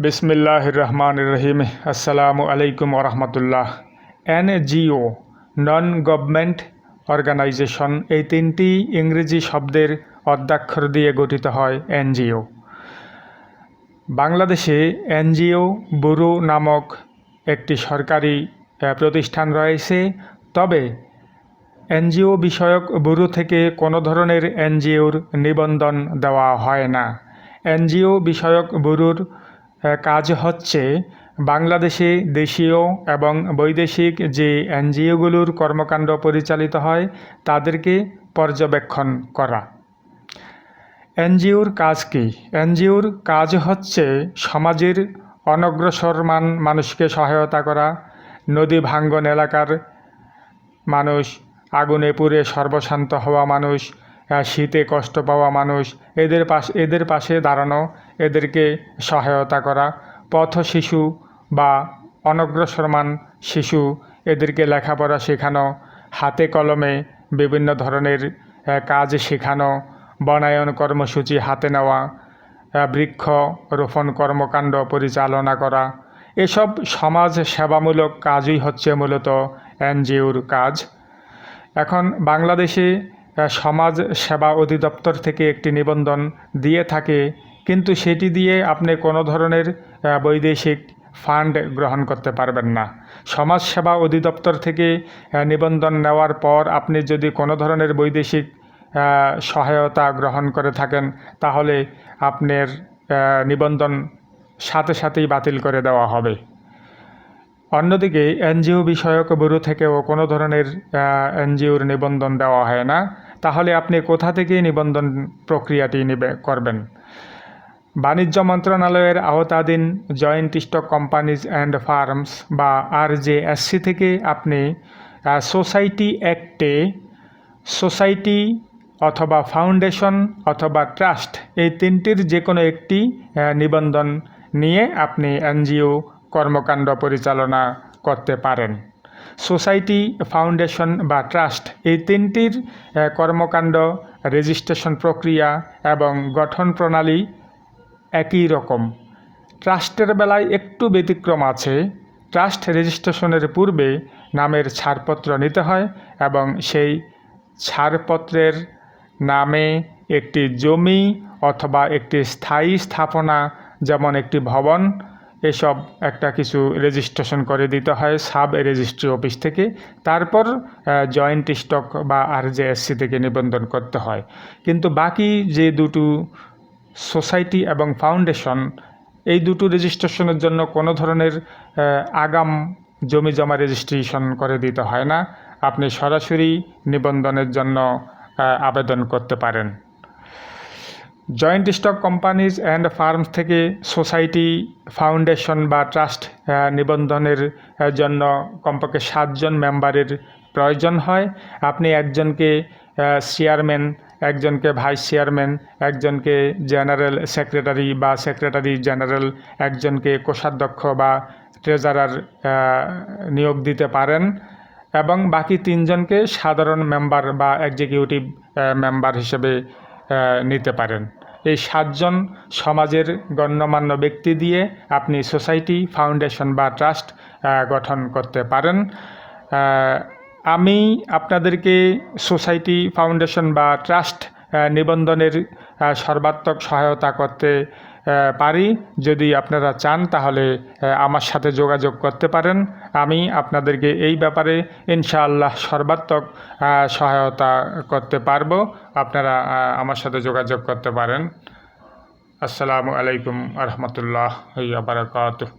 বিসমিল্লাহ রহমান রহিম আসসালামু আলাইকুম ওরহমতুল্লাহ এনজিও নন গভর্নমেন্ট অর্গানাইজেশন এই তিনটি ইংরেজি শব্দের অদ্যাক্ষর দিয়ে গঠিত হয় এনজিও বাংলাদেশে এনজিও ব্যুরো নামক একটি সরকারি প্রতিষ্ঠান রয়েছে। তবে এনজিও বিষয়ক ব্যুরো থেকে কোনো ধরনের এনজিওর নিবন্ধন দেওয়া হয় না। এনজিও বিষয়ক ব্যুরোর আহ, কাজ হচ্ছে বাংলাদেশে দেশীয় এবং বৈদেশিক যে এনজিওগুলোর কর্মকাণ্ড পরিচালিত হয়, তাদেরকে পর্যবেক্ষণ করা। এনজিওর কাজ কি? এনজিওর কাজ হচ্ছে সমাজের অনগ্রসরমান মানুষকে সহায়তা করা, নদী ভাঙ্গন এলাকার মানুষ, আগুনে পুড়ে সর্বশান্ত হওয়া মানুষ শীতে কষ্ট পাওয়া মানুষ, এদের পাশ, এদের পাশে দাঁড়ানো এদেরকে সহায়তা করা। পথ শিশু বা অনগ্রসরমান শিশু এদেরকে লেখাপড়া শেখানো, হাতে কলমে বিভিন্ন ধরনের কাজ শেখানো, বনায়ন কর্মসূচি হাতে নেওয়া বৃক্ষ রোপণ কর্মকাণ্ড পরিচালনা করা। এসব সমাজ সেবামূলক কাজই হচ্ছে মূলত এনজিওর কাজ। এখন বাংলাদেশে সমাজ সেবা অধিদপ্তর থেকে একটি নিবন্ধন দিয়ে থাকে কিন্তু সেটি দিয়ে আপনি কোনো ধরনের বৈদেশিক ফান্ড গ্রহণ করতে পারবেন না। সমাজ সেবা অধিদপ্তর থেকে নিবন্ধন নেওয়ার পর আপনি যদি কোনো ধরনের বৈদেশিক সহায়তা গ্রহণ করে থাকেন, তাহলে আপনার নিবন্ধন সাথে সাথেই বাতিল করে দেওয়া হবে। অন্যদিকে, এনজিও বিষয়ক ব্যুরো থেকেও কোনো ধরনের এনজিওর নিবন্ধন দেওয়া হয় না। তাহলে আপনি কোথা থেকে নিবন্ধন প্রক্রিয়াটি করবেন? বাণিজ্য মন্ত্রণালয়ের আওতাধীন joint stock companies and firms বা আর জে এসসি থেকে আপনি সোসাইটি অ্যাক্টে সোসাইটি অথবা ফাউন্ডেশন অথবা ট্রাস্ট এই তিনটির যে কোনো একটি নিবন্ধন নিয়ে আপনি এনজিও কর্মকাণ্ড পরিচালনা করতে পারেন। সোসাইটি ফাউন্ডেশন বা ট্রাস্ট এই তিনটির কর্মকাণ্ড রেজিস্ট্রেশন প্রক্রিয়া এবং গঠন প্রণালী একই রকম। ট্রাস্টের বেলায় একটু ব্যতিক্রম আছে। ট্রাস্ট রেজিস্ট্রেশনের পূর্বে নামের ছাড়পত্র নিতে হয় এবং সেই ছাড়পত্রের নামে একটি জমি অথবা একটি স্থায়ী স্থাপনা, যেমন একটি ভবন, এসব একটা কিছু রেজিস্ট্রেশন করে দিতে হয় সাব রেজিস্ট্রি অফিস থেকে। তারপর জয়েন্ট স্টক বা আর থেকে নিবন্ধন করতে হয়। কিন্তু বাকি যে দুটো সোসাইটি এবং ফাউন্ডেশন এই দুটো রেজিস্ট্রেশনের জন্য কোনো ধরনের আগাম জমি জমা রেজিস্ট্রেশন করে দিতে হয় না। আপনি সরাসরি নিবন্ধনের জন্য আবেদন করতে পারেন। Joint stock companies and firms থেকে সোসাইটি, ফাউন্ডেশন বা ট্রাস্ট নিবন্ধনের জন্য কমপক্ষে সাতজন মেম্বারের প্রয়োজন হয়। আপনি একজনকে চেয়ারম্যান একজনকে ভাইস চেয়ারম্যান, একজনকে জেনারেল সেক্রেটারি বা সেক্রেটারি জেনারেল, একজনকে কোষাধ্যক্ষ বা ট্রেজারার নিয়োগ দিতে পারেন এবং বাকি তিনজনকে সাধারণ মেম্বার বা এক্সিকিউটিভ মেম্বার হিসেবে নিতে পারেন। এই সাতজন সমাজের গণ্যমান্য ব্যক্তি দিয়ে আপনি সোসাইটি, ফাউন্ডেশন বা ট্রাস্ট গঠন করতে পারেন। আমি আপনাদেরকে সোসাইটি ফাউন্ডেশন বা ট্রাস্ট নিবন্ধনের সর্বাত্মক সহায়তা করতে পারি। যদি আপনারা চান তাহলে আমার সাথে যোগাযোগ করতে পারেন। আমি আপনাদেরকে এই ব্যাপারে ইনশাআল্লাহ সর্বাত্মক সহায়তা করতে পারব। আপনারা আমার সাথে যোগাযোগ করতে পারেন। আসসালামু আলাইকুম আরহামতুল্লাহ বারাকাতুহ।